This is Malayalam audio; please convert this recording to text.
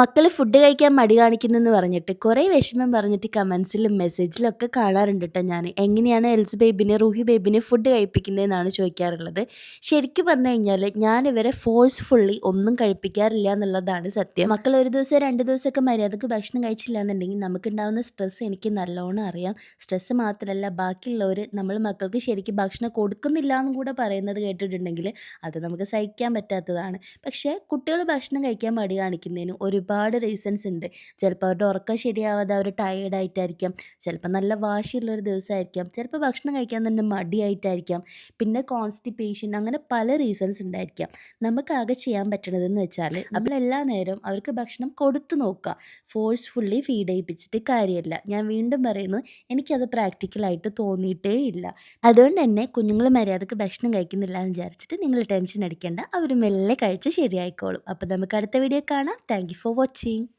മക്കൾ ഫുഡ് കഴിക്കാൻ മടി കാണിക്കുന്നെന്ന് പറഞ്ഞിട്ട് കുറേ വിഷമം പറഞ്ഞിട്ട് കമൻസിലും മെസ്സേജിലും ഒക്കെ കാണാറുണ്ട് കേട്ടോ ഞാൻ എങ്ങനെയാണ് എൽസ് ബേബിനെ, റൂഹി ബേബിനെ ഫുഡ് കഴിപ്പിക്കുന്നതെന്നാണ് ചോദിക്കാറുള്ളത്. ശരിക്കും പറഞ്ഞു കഴിഞ്ഞാൽ ഞാൻ ഇവരെ ഫോഴ്സ്ഫുള്ളി ഒന്നും കഴിപ്പിക്കാറില്ല എന്നുള്ളതാണ് സത്യം. മക്കൾ ഒരു ദിവസം രണ്ട് ദിവസമൊക്കെ മര്യാദയ്ക്ക് ഭക്ഷണം കഴിച്ചില്ല എന്നുണ്ടെങ്കിൽ നമുക്കുണ്ടാവുന്ന സ്ട്രെസ് എനിക്ക് നല്ലോണം അറിയാം. സ്ട്രെസ് മാത്രമല്ല ബാക്കിയുള്ളവർ നമ്മൾ മക്കൾക്ക് ശരിക്കും ഭക്ഷണം കൊടുക്കുന്നില്ല എന്നും കൂടെ പറയുന്നത് കേട്ടിട്ടുണ്ടെങ്കിൽ അത് നമുക്ക് സഹിക്കാൻ പറ്റാത്തതാണ്. പക്ഷേ കുട്ടികൾ ഭക്ഷണം കഴിക്കാൻ മടി കാണിക്കുന്നതിന് ഒരുപാട് റീസൺസ് ഉണ്ട്. ചിലപ്പോൾ അവരുടെ ഉറക്കം ശരിയാവാതെ അവർ ടയേർഡ് ആയിട്ടായിരിക്കാം. ചിലപ്പോൾ നല്ല വാശിയുള്ളൊരു ദിവസമായിരിക്കാം. ചിലപ്പോൾ ഭക്ഷണം കഴിക്കാൻ തന്നെ മടിയായിട്ടായിരിക്കാം. പിന്നെ കോൺസ്റ്റിപ്പേഷൻ അങ്ങനെ പല റീസൺസ് ഉണ്ടായിരിക്കാം. നമുക്കാകെ ചെയ്യാൻ പറ്റണതെന്ന് വെച്ചാൽ നമ്മൾ എല്ലാ നേരവും അവർക്ക് ഭക്ഷണം കൊടുത്തു നോക്കുക. ഫോഴ്സ്ഫുള്ളി ഫീഡ് ചെയ്യിപ്പിച്ചിട്ട് കാര്യമില്ല. ഞാൻ വീണ്ടും പറയുന്നു എനിക്കത് പ്രാക്ടിക്കലായിട്ട് തോന്നിയിട്ടേ ഇല്ല. അതുകൊണ്ട് തന്നെ കുഞ്ഞുങ്ങൾ മര്യാദയ്ക്ക് ഭക്ഷണം കഴിക്കുന്നില്ല എന്ന് വിചാരിച്ചിട്ട് നിങ്ങൾ ടെൻഷൻ അടിക്കേണ്ട. അവർ മെല്ലെ കഴിച്ച് ശരിയായിക്കോളും. അപ്പോൾ നമുക്ക് അടുത്ത വീഡിയോ കാണാം. Thank you for watching.